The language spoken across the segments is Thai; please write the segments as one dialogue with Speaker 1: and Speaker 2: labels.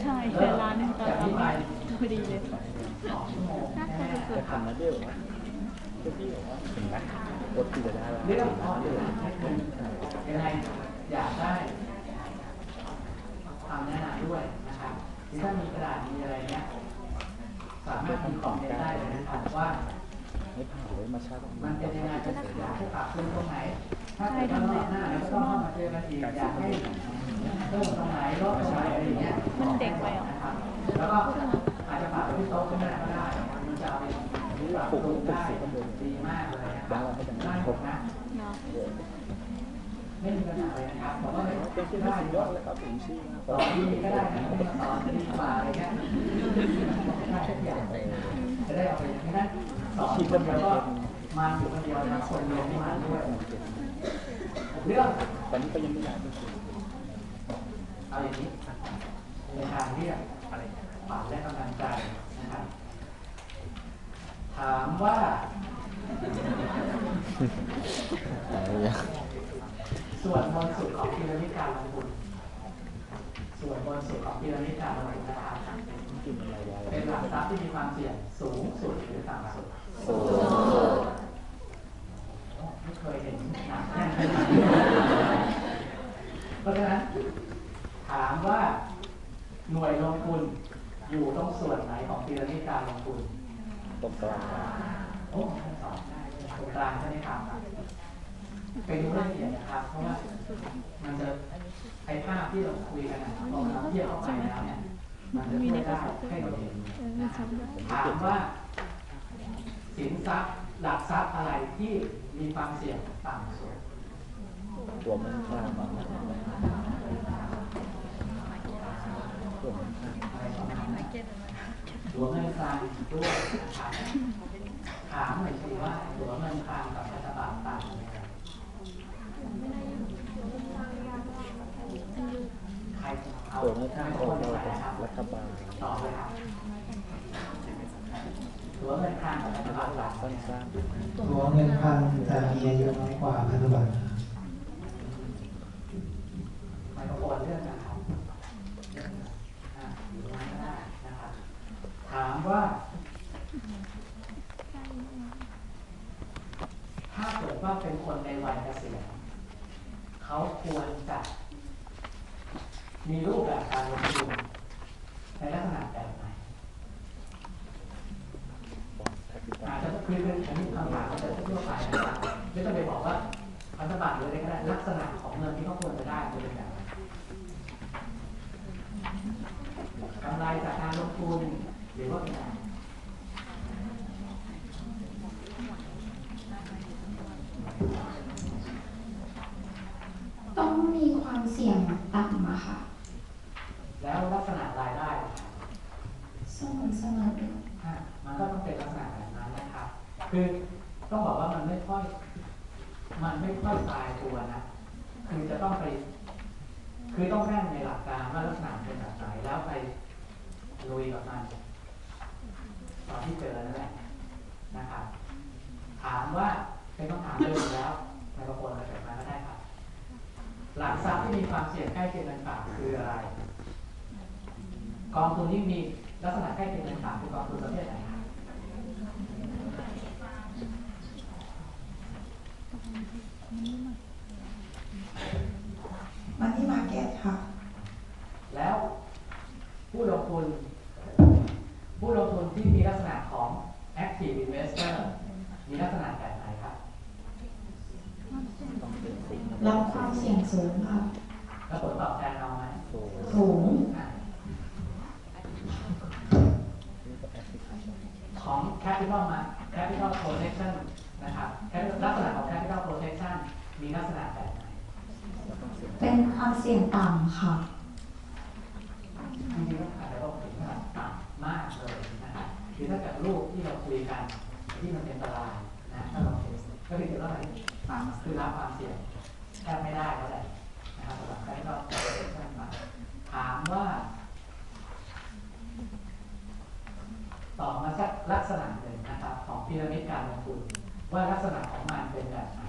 Speaker 1: ใช่แต่ร้านหนึงตอน
Speaker 2: จาก
Speaker 1: เรา
Speaker 2: นี้ไป
Speaker 1: พอดีเลย
Speaker 2: สองชั่วโมง
Speaker 1: น่า
Speaker 2: แน่
Speaker 1: จะสุ
Speaker 3: จะ
Speaker 1: ด
Speaker 3: ทำนะเดียวว่าพี่บอกว่าถึงไหมรถที่จะได้แล้ว
Speaker 2: เรื่องของเรื่องให้คุณยังไงอยากได้คำแนะนำด้วยนะครับที่ถ้ามีกระดาษมีอะไรเนี้ยสามารถมีคอมเมนต์ได้เลยนะครับว่า
Speaker 3: ไม่ผ่านเลยมาชาติ
Speaker 2: มันเป็นยังไงจะอยากให้ปรับปรุงตรงไหน ถ้าเกิดว่ารอบหน้าเราก็มาเจอกันอีอยากให้เพิ่มตรงไหนลดตรงไหนอะไรอย่างเงี้ย
Speaker 1: มันเด็กไปหรอ
Speaker 2: นะแล้วก็อาจจะฝากไว้ที่โต๊ะขึ้น้าก็ได้มันจะเอาไปปรับปรุงได้ดีมากเลยนะครับได้หมดนะไม่มีปัญหาเลยนะครับผมว่า
Speaker 3: เป็นที่
Speaker 2: ได้
Speaker 3: สุดย
Speaker 2: ย
Speaker 3: อ
Speaker 2: อ
Speaker 3: ด
Speaker 2: ด
Speaker 3: เลยครับผมชี้
Speaker 2: สอนดีก็ได้นะไม่มาสอนจะดีกว่าอะไรเงี้ยได้ทุกอย่างเลยจะได้เอาไปนั้นสอนคนเดียวก็มาอยู่คนเดียวนะคนเดียวไม่มาด้วย เรื่อง
Speaker 3: ตอนนี้ก็ยังไม่ได้จริง
Speaker 2: เอาอย่างนี้ในทางเรียกฝันและกำลังใจนะครับถามว่าส่วนบนสุดของพีระมิดการลงทุนส่วนบนสุดของพีระมิดการลงทุนนะครับ
Speaker 3: กินอะไรไว้
Speaker 2: เป็นหลักทรัพย์ที่มีความเสี่ยงสูงสุดหรือต่ำสุด
Speaker 3: โซ่
Speaker 2: ไม่เคยเห็นหนักแน่นขนาดนี้ เพราะฉะนั้น ถามว่าหน่วยลงทุนอยู่ตรงส่วนไหนของพีระมิดการลงทุน
Speaker 3: ตกกลาง
Speaker 2: โอ้ทั้งสองได้เลยตรงกลางใช่ไหมครับไปดูรายละเอียดนะครับ เพราะว่ามันจะไอ้ภาพที่เราคุยกันนะพอเราเทียบออกไปแล้วเนี่ยมันจะช่วยได้ให้เราเห็น
Speaker 1: เออมันซ้ำได้
Speaker 2: ถามว่า สินทรัพย์หลักทรัพย์อะไรที่มีความเสี่ยงต่ำสุด
Speaker 3: ตัวมันข้างมาตัวมันข้าง
Speaker 2: อะไรประมาณนั้นหัวเงินคลังด้วยนะครับถามหน่อยสิว่าหัวเงินคลังกับรัฐบาลต่างกันยังไงใครเอา
Speaker 3: ตัวมันข้าง
Speaker 2: ค
Speaker 3: ออกเรา
Speaker 2: ไหน
Speaker 3: เป็น
Speaker 2: รับ
Speaker 3: รัฐบาล
Speaker 2: ตอบเลยครับหัวเงินคลังกับรัฐบาล
Speaker 3: หลั
Speaker 2: ต่ากงกัน
Speaker 3: สั้น
Speaker 4: ตัวเงินพันจะมีอายุน้อยกว่าพันธบัตร
Speaker 2: ไมโครโฟนเรื่องนะครับอะอยู่ตรงนั้นก็ได้นะครับ ถามว่า ถ้าเกิดว่าเป็นคนในวัยเกษียณเขาควรจะ มีรูปแบบการลงทุนในลักษณะแบบไหน
Speaker 3: ๆแท็กซี่
Speaker 2: อาจจะคือเป็นอันนี้คำถามจะทั่วไปนะครับไม่ต้องไปบอกว่าพันธบัตรหรืออะไรก็ได้ลักษณะของเงินที่เขาควรจะได้เป็นแบบไหนกำไรจากการลงทุนหรือว่าเป็นอะไร
Speaker 5: ต้องมีความเสี่ยง ต่ำอะค่ะ
Speaker 2: แล้วลักษณะรายได้ล่ะ
Speaker 5: เสมอเสมอ
Speaker 2: อะมันก็ต้องเป็นลักษณะแบบนั้นนะครับ คือต้องบอกว่ามันไม่ค่อย มันไม่ค่อยตายตัวนะ คือจะต้องไป คือต้องแน่นในหลักการว่าลักษณะเป็นแบบไหนแล้วไปลุยกับมันตอนที่เจอนั่นแหละนะครับ ถามว่าเป็นคำถามเดิมอยู่แล้วไมโครโฟนอะไรแบบนั้นก็ได้ครับ หลักทรัพย์ ที่มีความเสี่ยงใกล้เคียงกันฝากคืออะไร กองทุนที่มีลักษณะใกล้เคียงกันฝากคือกองทุนประเภทไหนครับ
Speaker 5: มันที่มาเก็ตค่ะ
Speaker 2: แล้วผู้ลงทุน ผู้ลงทุนที่มีลักษณะของ active investor มีลักษณะแบบไหนครับ
Speaker 3: ต้องเป็นสิ่ง
Speaker 5: รับความเสี่ยงสูงค่ะ
Speaker 2: แล้วผลตอบแทนเอาไหม
Speaker 3: โซ่
Speaker 5: สูง
Speaker 2: อะ
Speaker 3: นี่ก็แอปพลิเคชัน
Speaker 2: ของ capital มา capital protection นะครับ Capital- ลักษณะของ capital protection มีลักษณะแบบไหน
Speaker 3: เราต้องเสียง
Speaker 5: เป็นความเสี่ยงต่ำค่ะ
Speaker 2: จริงๆอาจจะต้องถึงระดับต่ำมากเลยนะครับคือถ้าเกิดรูปที่เราคุยกันที่มันเป็นตารางนะถ้าเราเห็นก็คือว่าอะไรต่ำคือรับความเสี่ยงแทบไม่ได้แล้วแหละนะครับสำหรับใครที่เราถามว่าต่อมาสัก ลักษณะหนึ่งนะครับของพีระมิดการลงทุนว่าลักษณะของมันเป็นแบบไหน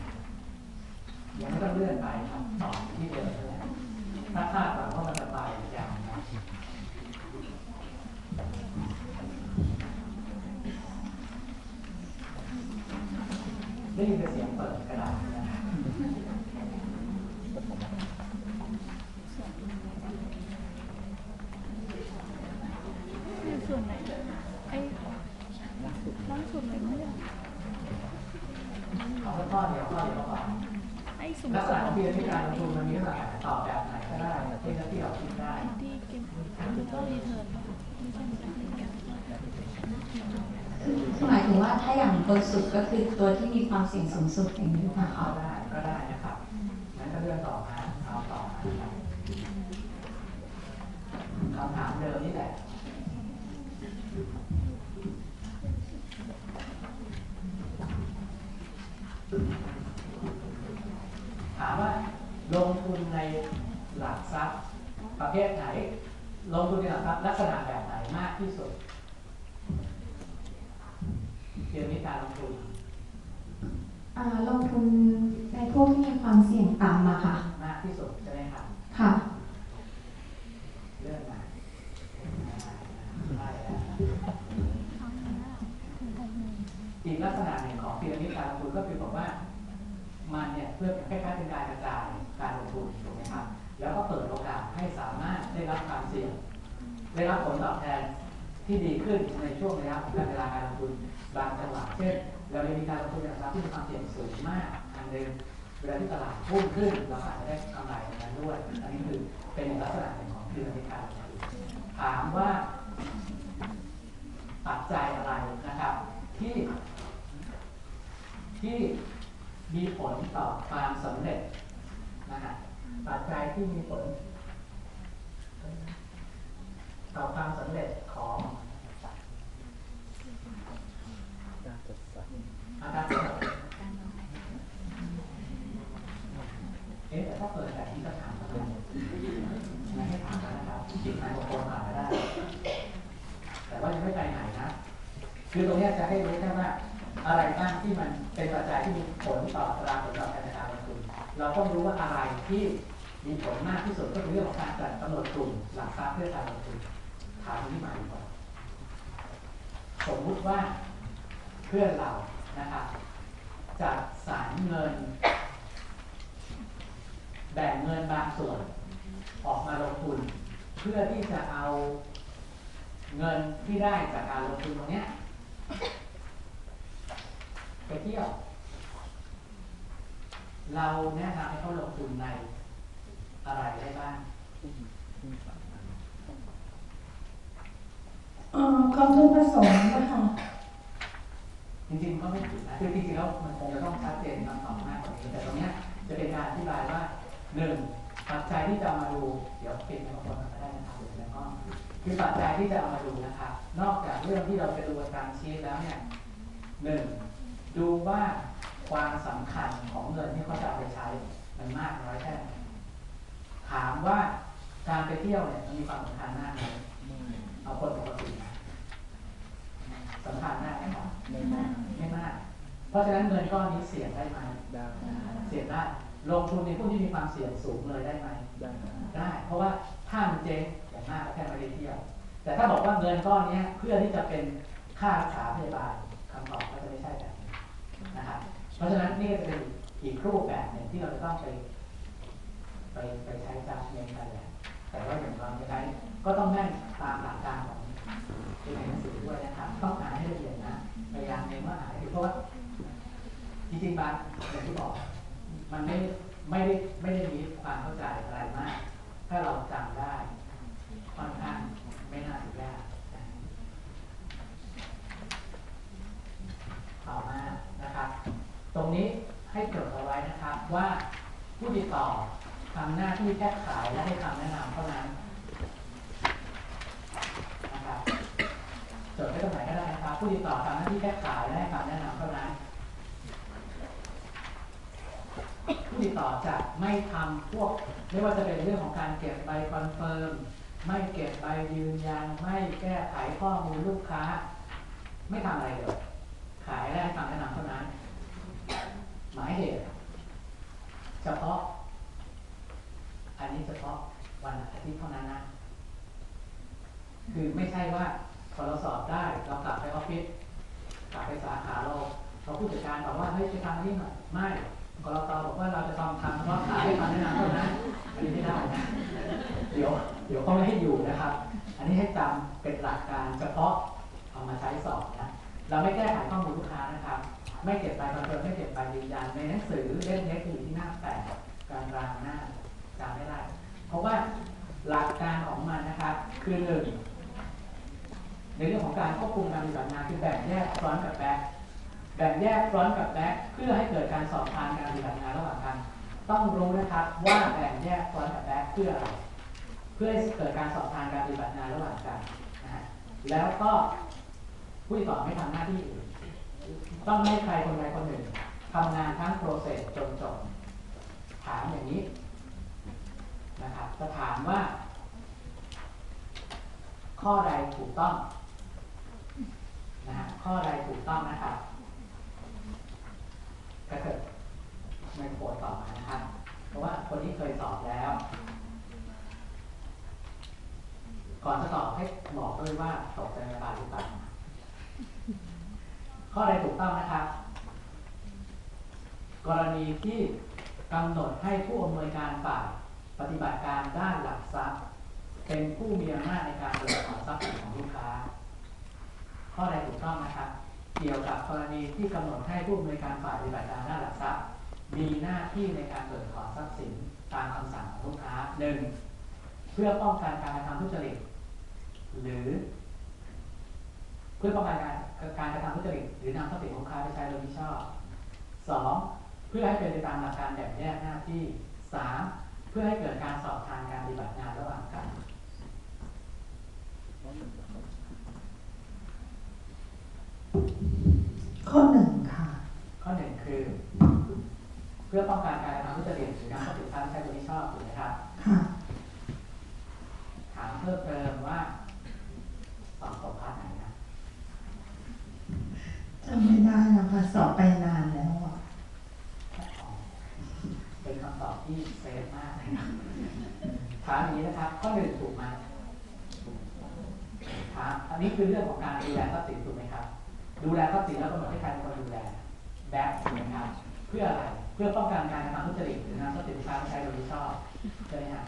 Speaker 2: ยังไม่ต้องเลื่อนไปครับต่อที่เดิมเลยถ้าคาดหวังว่ามันจะไปอย่างนะได้ยินเสียงเปิดกระดาษนะ
Speaker 1: อยู่ส่วนไหนไอ้ล่างสุดเลยมั้งเนี่ย
Speaker 2: เอาแค่ข้อเดียวข้อเดียวก็พอ
Speaker 1: ไอ้สูง
Speaker 2: ลักษ
Speaker 1: สุ
Speaker 2: ณะ
Speaker 1: ด
Speaker 2: ของพิจารณาการลงทุนมันมีลักษณะตอบแบบไหนก็ได้ที่ที่เราคิดได้
Speaker 1: ไอ้ที่เก็บคือก็รีเทิร์นไม่ใช่ไม่ใช่
Speaker 5: คือ หมายถึงว่าถ้าอย่างบนสุดก็คือตัวที่มีความเสี่ยงสูงสุดอย่างนี้หรือเปล่า
Speaker 2: เอา
Speaker 5: คะ
Speaker 2: ได้ก็ได้นะครับงั้นก็เลื่อนต่อมาเอาต่อมาครับคำถามเดิมนี่แหละ ถามว่าลงทุนในหลักทรัพย์ประเภทไหน ลงทุนในหลักทรัพย์ลักษณะแบบไหนมากที่สุดเรื่องนี้การลงทุน
Speaker 5: อ่าลงทุน ในพวกที่มีความเสี่ยงต่ำอะค่ะ
Speaker 2: มากที่สุดใช่ไหมครับ
Speaker 5: ค่ะ
Speaker 2: เรื่องมาใช่แล้วอีกลักษณะหนึ่งของพีระมิดการลงทุนก็คือบอกว่า มันเนี่ยเพื่อคล้ายๆเป็นการกระจายการลงทุนถูกไหมครับ แล้วก็เปิดโอกาสให้สามารถได้รับความเสี่ยง ได้รับผลตอบแทนที่ดีขึ้นในช่วงระยะของการเวลาการลงทุนบางจังหวะเช่นเราได้มีการลงทุนในทรัพย์ที่มีความเสี่ยงสูงมากอันหนึ่ง เวลาที่ตลาดพุ่งขึ้นเราอาจจะได้กำไรตรงนั้นด้วย อันนี้คือเป็นลักษณะหนึ่งของพีระมิดการลงทุนถามว่าปัจจัยอะไรนะครับ ที่ ที่มีผลต่อความสำเร็จนะฮะปัจจัยที่มีผล ต่อความสำเร็จของ
Speaker 3: การจัดสรร
Speaker 2: อาการสำเร็จเอ๊ะแต่ถ้าเปิดแบบนี้จะถามทำไมไม่ให้ถามแล้วนะครับปิดไมโครโฟนถามไม่ได้ แต่ว่ายังไม่ไปไหนนะ คือตรงนี้จะให้รู้แค่ว่าอะไรบ้างที่มันเป็นปัจจัยที่มีผลต่อตราผลตอบแทนในการลงทุน เราต้องรู้ว่าอะไรที่มีผลมากที่สุดก็คือเรื่องของการจัดกำหนดกลุ่มหลักทรัพย์เพื่อการลงทุนถามที่มาดีกว่าสมมุติว่าเพื่อนเรานะครับจัดสรรเงิน แบ่งเงินบางส่วน ออกมาลงทุน เพื่อที่จะเอาเงินที่ได้จากการลงทุนตรงนี้ ไปเที่ยว เราแนะนำให้เขาลงทุนในอะไรได้บ้าง
Speaker 5: เอ่อกองทุนผสมนะคะ
Speaker 2: จริงๆก็ไม่ผิดนะคือจริงๆแล้วมันคงจะต้องชัดเจนคำตอบมากกว่านี้แต่ตรงเนี้ยจะเป็นการอธิบายว่าหนึ่งปัจจัยที่จะเอามาดู เดี๋ยวปิดไมโครโฟนก่อนก็ได้ คือปัจจัยที่จะเอามาดูนะครับ นอกจากเรื่องที่เราจะดูการชี้แล้วเนี่ยหนึ่งดูว่าความสำคัญของเงินที่เขาจะเอาไปใช้มันมากน้อยแค่ไหนถามว่าการไปเที่ยวเนี่ยมันมีความสำคัญมากไหมเอาคนปกตินะสำคัญมากไหมครับ
Speaker 3: ไม่มาก
Speaker 2: ไม่มาก เพราะฉะนั้นเงินก้อนนี้เสี่ยงได้ไหม
Speaker 3: ได้
Speaker 2: เสี่ยงได้ลงทุนในหุ้นที่มีความเสี่ยงสูงเลยได้ไหม
Speaker 3: ได้
Speaker 2: ได้ เพราะว่าถ้ามันเจ๊งอย่างมากก็แค่ไม่ได้เที่ยว แต่ถ้าบอกว่าเงินก้อนเนี้ยเพื่อที่จะเป็นค่ารักษาพยาบาลคำตอบก็จะไม่ใช่แบบนี้นะครับเพราะฉะนั้นนี่ก็จะเป็นอีกรูปแบบหนึ่งที่เราจะต้องไป ไปไปใช้จัดเรียนกันแหละแต่ว่าอย่างเราใช้ก็ต้องแม่นตามหลักการของตัวหนังสือด้วยนะครับต้องอ่านให้ละเอียดนะพยายามเน้นว่าอ่านให้ละเอียดเพราะว่าจริงๆบางอย่างที่บอก มันไม่ไม่ได้ไม่ได้มีความเข้าใจอะไรมาก ถ้าเราจำได้ค่อนข้างไม่น่าจะยากต่อมานะครับ ตรงนี้ให้จดเอาไว้นะครับว่าผู้ติดต่อทำหน้าที่แค่ขายและให้คำแนะนำเท่านั้นนะครับจดไว้ตรงไหนก็ได้นะครับ ผู้ติดต่อทำหน้าที่แค่ขายและให้คำแนะนำเท่านั้น ผู้ ติดต่อจะไม่ทำพวก ไม่ว่าจะเป็นเรื่องของการเก็บใบคอนเฟิร์มไม่เก็บใบยืนยันไม่แก้ไขข้อมูลลูกค้า ไม่ทำอะไรเลย ขายและให้คำแนะนำเท่านั้น หมายเหตุเฉพาะ อันนี้เฉพาะวันอาทิตย์เท่านั้นนะ คือไม่ใช่ว่าพอเราสอบได้เรากลับไปออฟฟิศกลับไปสาขาเราเราผู้จัดการบอกว่าเฮ้ยไปทำอันนี้หน่อยไม่ กรตบอกว่าเราจะต้องทำเฉพาะขายให้คำแนะนำเท่านั้นอันนี้ไม่ได้นะเดี๋ยวเดี๋ยวเขาไม่ให้อยู่นะครับ อันนี้ให้จำเป็นหลักการเฉพาะเอามาใช้สอบนะเราไม่แก้ไขข้อมูลลูกค้านะครับ ไม่เก็บใบคอนเฟิร์มไม่เก็บใบยืนยันในหนังสือเล่มเล็กอยู่ที่หน้าแปดกลางกลางหน้าจำไม่ได้ เพราะว่าหลักการของมันนะครับ คือหนึ่งในเรื่องของการควบคุมการปฏิบัติงานคือแบ่งแยกฟรอนต์กับแบ็ค แบ่งแยกฟรอนต์กับแบ็คเพื่อให้เกิดการสอบทานการปฏิบัติงานระหว่างกัน ต้องรู้นะครับว่าแบ่งแยกฟรอนต์กับแบ็คเพื่ออะไรเพื่อให้เกิดการสอบทานการปฏิบัติงานระหว่างกันนะฮะแล้วก็ผู้ติดต่อไม่ทำหน้าที่อื่นต้องไม่ให้ใครคนใดคนหนึ่งทำงานทั้งโปรเซสจนจบถามอย่างนี้นะครับจะถามว่า ข้อใดถูกต้องนะฮะข้อใดถูกต้องนะครับ ก็เกิดไม่โปรดตอบมานะครับ เพราะว่าคนที่เคยสอบแล้ว ก่อนจะตอบให้บอกด้วยว่าตกใจในบาหรือเปล่าข้อใดถูกต้องนะครับ กรณีที่กำหนดให้ผู้อำนวยการฝ่ายปฏิบัติการด้านหลักทรัพย์ เป็นผู้มีอำนาจในการเบิกถอนทรัพย์สินของลูกค้า ข้อใดถูกต้องนะครับ เกี่ยวกับกรณีที่กำหนดให้ผู้อำนวยการฝ่ายปฏิบัติการด้านหลักทรัพย์ มีหน้าที่ในการเบิกถอทรัพย์สินตามคำสั่งของลูกค้าหนึ่งเพื่อป้องกันการกระทำทุจริตหรือ เพื่อป้องกันการการกระทำทุจริตหรือนำทรัพย์สินของลูกค้าไปใช้โดยมิชอบสองเพื่อให้เป็นไปตามหลักการแบ่งแยกหน้าที่สามเพื่อให้เกิดการสอบทานการปฏิบัติงานระหว่างกัน
Speaker 6: ข้อหนึ่งค่ะ
Speaker 2: ข้อหนึ่งคือ เพื่อป้องกันการกระทำทุจริตหรือนำทรัพย์สินค้าไปใช้โดยมิชอบถูกไหมครับ
Speaker 6: ค่ะ
Speaker 2: ถามเพิ่มเติมว่าสอบตกพาร์ทไหนนะ
Speaker 6: จำไม่ได้แล้วค่ะสอบไปนานแล้วอะ
Speaker 2: อ๋อเป็นคำตอบที่เซฟมากนะครับถามอย่างนี้นะครับ ข้อหนึ่งถูกไหมถามอันนี้คือเรื่องของการดูแลทรัพย์สินถูกไหมครับ ดูแลทรัพย์สินแล้วกำหนดให้ใครเป็นคนดูแลแบ็คถูกไหมครับเพื่ออะไรเพื่อป้องกันการกระทำทุจริตหรือนำทรัพย์สินกาไปใช้โดยมิชอบใช่ไหมฮะ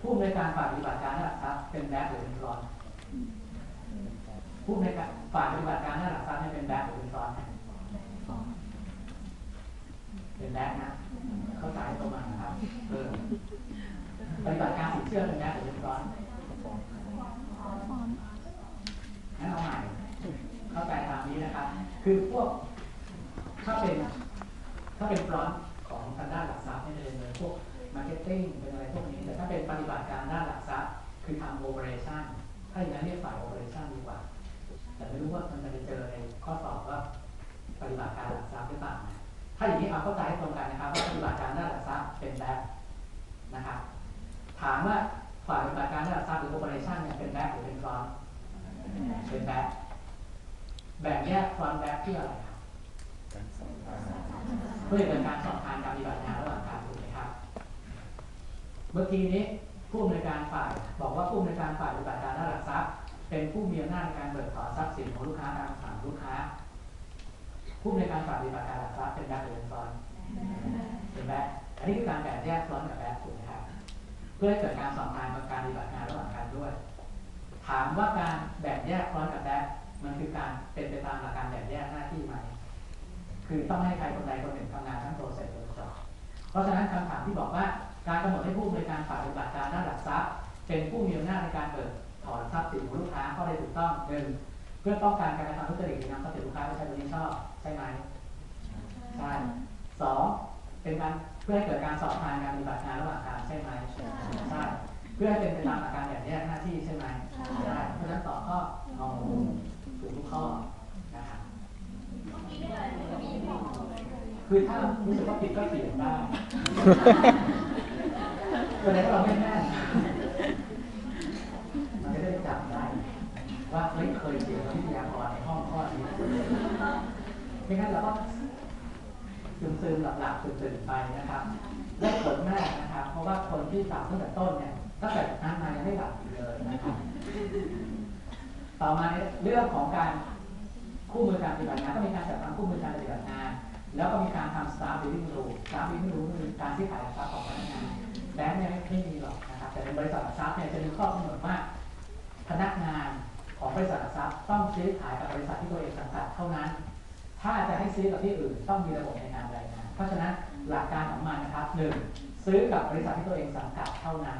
Speaker 2: ผู้อำนการฝ่ายปฏิบัติการด้านหลักทรัพย์เป็นแบ็คหรือเป็นฟรอนต์ผู้อำนการฝ่ายปฏิบัติการด้านหลักทรัพย์เนี่ยเป็นแบ็คหรือเป็นฟรอนเป็นแบ็คนะเข้าใจตรงมานะครับเออปฏิบัติการสินเชื่อเป็นแบ็คหรือเป็นฟรอนเอาใหม่ เข้าใจตามนี้นะ คือพวกถ้าเป็นถ้าเป็นฟรอนต์ของทางด้านหลักทรัพย์เนี่ยจะเป็นเลยพวกมาร์เก็ตติ้งเป็นอะไรพวกนี้ แต่ถ้าเป็นปฏิบัติการด้านหลักทรัพย์คือทำโอเปอเรชั่นถ้าอย่างนั้นเรียกฝ่ายโอเปอเรชั่นดีกว่า แต่ไม่รู้ว่ามันจะไปเจอในข้อสอบว่าปฏิบัติการหลักทรัพย์หรือเปล่าถ้าอย่างนี้เอาเข้าใจให้ตรงกันนะครับว่าปฏิบัติการด้านหลักทรัพย์เป็นแบ็คนะครับถามว่าฝ่ายปฏิบัติการด้านหลักทรัพย์หรือโอเปอเรชั่นเนี่ยเป็นแบ็คหรือเป็นฟรอนต์เป็นแบ็ค แบ่งแยกฟรอนต์แบ็คที่ออะไรครับเพื่อเป็นการสอบทานการปฏิบัติงานระหว่างการถูกไหมครับ เมื่อกี้นี้ผู้อำนวยการฝ่ายบอกว่าผู้อำนวยการฝ่ายปฏิบัติการด้านหลักทรัพย์ เป็นผู้มีอำนาจในการเบิกถอนทรัพย์สินของลูกค้าตามคำสั่งลูกค้า ผู้อำนวยการฝ่ายปฏิบัติการหลักทรัพย์เป็นแบ็คหรือเป็นฟอนเป็นแบ็คอันนี้คือการแบ่งแยกฟรอนกับแบ็คถูกไหมครับเพื่อให้เกิดการสอบทานกับการปฏิบัติงานระหว่างกันด้วย ถามว่าการแบ่งแยกฟรอนกับแบ็ค มันคือการเป็นไปตามหลักการแบ่งแยกหน้าที่ไหม คือต้องให้ใครคนใดคนหนึ่งทำงานทั้งโปรเซสจนจบเพราะฉะนั้นคำถามที่บอกว่าการกำหนดให้ผู้อำนการฝ่ายปฏิบัติการด้านหลักทรัพย์ เป็นผู้มีอำนาจในการเปิดถอนทรัพย์สินของลูกค้าข้อใดถูกต้องหนึ่งเพื่อป้องกันการกระทำทุจริตหรือนำทรัพย์สินลูกค้าไปใช้โดยมิชอบใช่ไหมใช่สองเป็นการเพื่อให้เกิดการสอบทานการปฏิบัติงานระหว่างการใช่ไหมใช่เพื่อให้เป็นไปตามหลักการแบ่งแยกหน้าที่ใช่ไหมใช่เพราะฉะนั้นตอบข้ององ ข้อนะครับคือถ้ารู้สึกว่าผิดก็เขียนได้แสดงว่เราไม่แน่มันจะได้จับได้ ว่าเฮ้ยเคยเขียนวิทยากรในห้องข้อนี้ไม่งั้นเราก็ซึมๆหลับๆตื่นๆไปนะครับและผลแรกนะครับ เพราะว่าคนที่จับตั้งแต่ต้นเนี่ยตั้งแต่นั้นมายังไม่หลับอีกเลยนะครับ ต่อมาเรื่องของการคู่มือการปฏิบัติงานก็มีการจัดทำคู่มือการปฏิบัติงาน แล้วก็มีการทำ staff building rule staff building rule คือการที่ขายหลักทรัพย์ของพนักงานแบงค์เนี่ยไม่มีหรอกนะครับแต่ในบริษัทหลักทรัพย์เนี่ยจะมีข้อกำหนดว่าพนักงานของบริษัทหลักทรัพย์ต้องซื้อขายกับบริษัทที่ตัวเองสังกัดเท่านั้น ถ้าจะให้ซื้อกับที่อื่นต้องมีระบบในการรายงาน เพราะฉะนั้นหลักการของมันนะครับหนึ่งซื้อกับบริษัทที่ตัวเองสังกัดเท่านั้น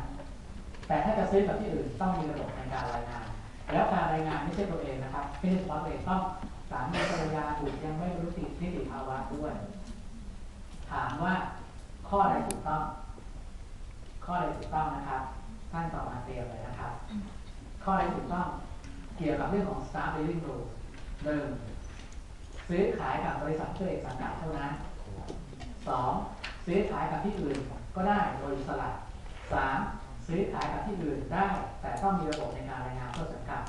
Speaker 2: แต่ถ้าจะซื้อกับที่อื่นต้องมีระบบในการรายงาน แล้วการรายงานไม่ใช่ตัวเองนะครับไม่ใช่เฉพาะตัวเองต้องสามีภรรยาบุตรยังไม่รู้ตินิติภาวะด้วย ถามว่าข้อใดถูกต้อง ข้อใดถูกต้องนะครับท่านต่อมาเตรียมเลยนะครับ ข้อใดถูกต้องเกี่ยวกับเรื่องของ staff building rule หนึ่งซื้อขายกับบริษัทที่ตัวเองสังกัดเท่านั้นสองซื้อขายกับที่อื่นก็ได้โดยอิสระสาม ซื้อขายกับที่อื่นได้ แต่ต้องมีระบบในการรายงานต้นสังกัด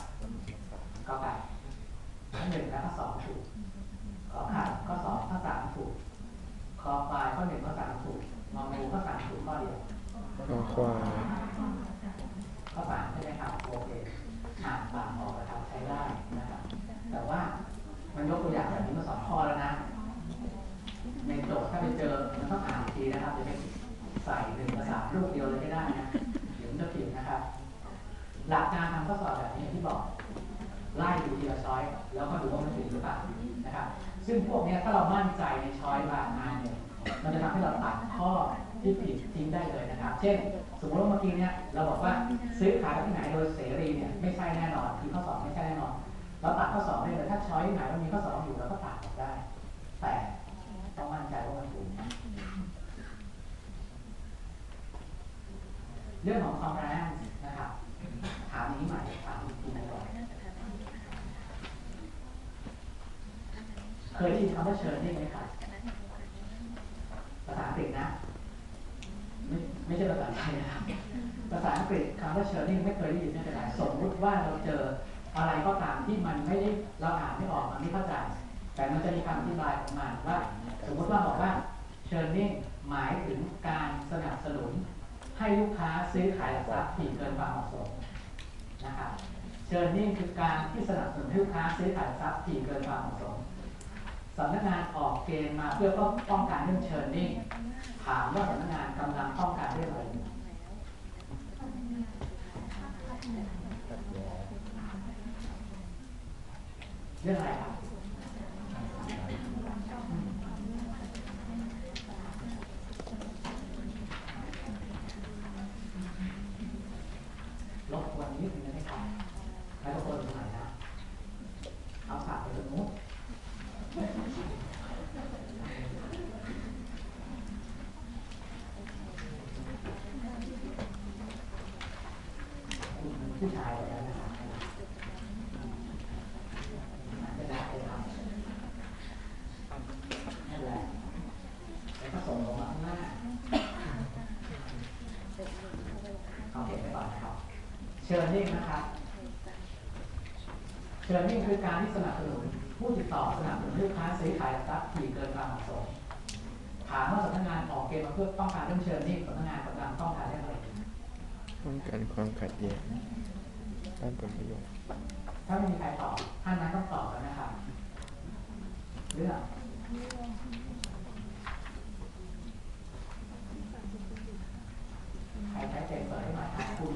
Speaker 2: ก็ไก่ข้อหนึ่งและข้อสองถูกขอขาดข้อสองข้อสามถูกคอควายข้อหนึ่งข้อสามถูกงองูข้อสามถูกข้อเดียว
Speaker 3: คอควาย
Speaker 2: ข้อสามใช่ไหมครับโอเคอ่านปากออก เนี้ยถ้าเรามั่นใจในช้อยบางงานเนี่ยมันจะทำให้เราตัดข้อที่ผิดทิ้งได้เลยนะครับ เช่น สมมติว่าเมื่อกี้เนี่ยเราบอกว่าซื้อขายที่ไหนโดยเสรีเนี่ยไม่ใช่แน่นอนคือข้อสอบไม่ใช่แน่นอน เราตัดข้อสอบได้เลยถ้าช้อยไหนมันมีข้อสอบอยู่เราก็ตัดออกได้ แต่ต้องมั่นใจว่ามันถูกเรื่องของ compliance นะครับ ถามอย่างนี้ใหม่ถามอีกทีหนึงก่อนเค ยได้ยินคำว่าเชิญนี่ไหมครับภาษาอังกฤษนะ ไม่ไม่ใช่ภาษาไทยนะครับภาษาอังกฤษคำว่า churning ไม่เคยได้ยินไม่เป็นไรสมมุติว่าเราเจออะไรก็ตามที่มันไม่ได้เราอ่านไม่ออกมันไม่เข้าใจ แต่มันจะมีคำอธิบายของมันว่า สมมติว่าบอกว่า churning หมายถึงการสนับสนุน ให้ลูกค้าซื้อขายหลักทรัพย์ที่เกินความเหมาะสมนะครับ churning คือการที่สนับสนุนให้ลูกค้าซื้อขายหลักทรัพย์ที่เกินความเหมาะสมำนักงานออกเกณฑ์มาเพื่อป้องกันเรื่องเชิญนิ่งถามว่าสำนักงานกำลังป้องกันเรื่องอะไรเรื่องอะไรครับรบกวนนิดนึงได้ไหมครับให้รบกวนตรงไหนนะ เอาฝากไปตรงนู้น ผู้ชายแล้วนะครับจะได้เลยครับนั่นแหละแล้วก็ส่งลงมาข้างหน้าเอาเก็บไว้ก่อนนะครับ เชิญนิ่งนะครับเชิญนิ่งคือการที่สนับสนุนผู้ติดต่อสนับสนุนให้ลูกค้าซื้อขายหลักทรัพย์ที่เกินความเหมาะสมถามว่าสำนักงานออกเกณฑ์มาเพื่อต้องการเรื่องเชิญนิ่งสำนักงานกำลังต้องการเรื่องอะไร
Speaker 3: ป้องกันความขัดแย้งด้านผลประโยชน์
Speaker 2: ถ้าไม่มีใครตอบท่านนั้นต้องตอบแล้วนะครับเรื่องใครใช้เจนเปิดให้หน่อยครับคุณ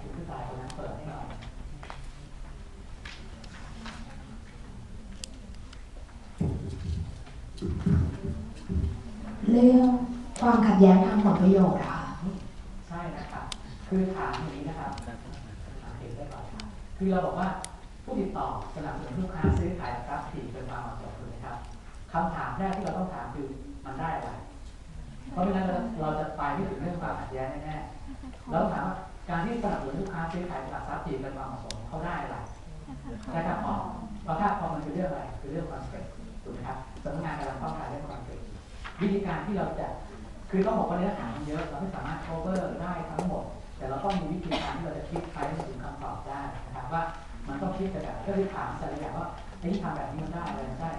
Speaker 2: คุณผู้ชายคนนั้นเปิดให้หน่อย
Speaker 6: เรื่องความขัดแย้งทางผลประโยชน์อะค่ะ
Speaker 2: ใช่นะครับคือถามอย่างนี้นะครับถามเองได้ก่อนครับคือเราบอกว่าผู้ติดต่อสนับสนุนลูกค้าซื้อขายหลักทรัพย์ที่เป็นความเหมาะสมถูกไหมครับคำถามแรกที่เราต้องถามคือมันได้อะไรเพราะไม่งั้นเราเราจะไปไม่ถึงเรื่องความขัดแย้งแน่ๆเราต้องถามว่าการที่สนับสนุนลูกค้าซื้อขายหลักทรัพย์ที่เป็นความเหมาะสมเขาได้อะไรได้ค่าคอเพราะค่าคอมันคือเรื่องอะไรคือเรื่องคอนเซ็ปต์ถูกไหมครับสำนักงานกำลังต้องการเรื่องคอนเซ็ปต์ วิธีการที่เราจะคือต้องบอกว่าเนื้อหามันเยอะเราไม่สามารถ cover ได้ทั้งหมด แต่เราต้องมีวิธีการที่เราจะคิดไปให้ถึงคำตอบได้นะครับว่ามันต้องคิดแต่แบบก็คือถามแต่ละอย่างว่าไอ้ที่ทำแบบนี้มันได้อะไรมันได้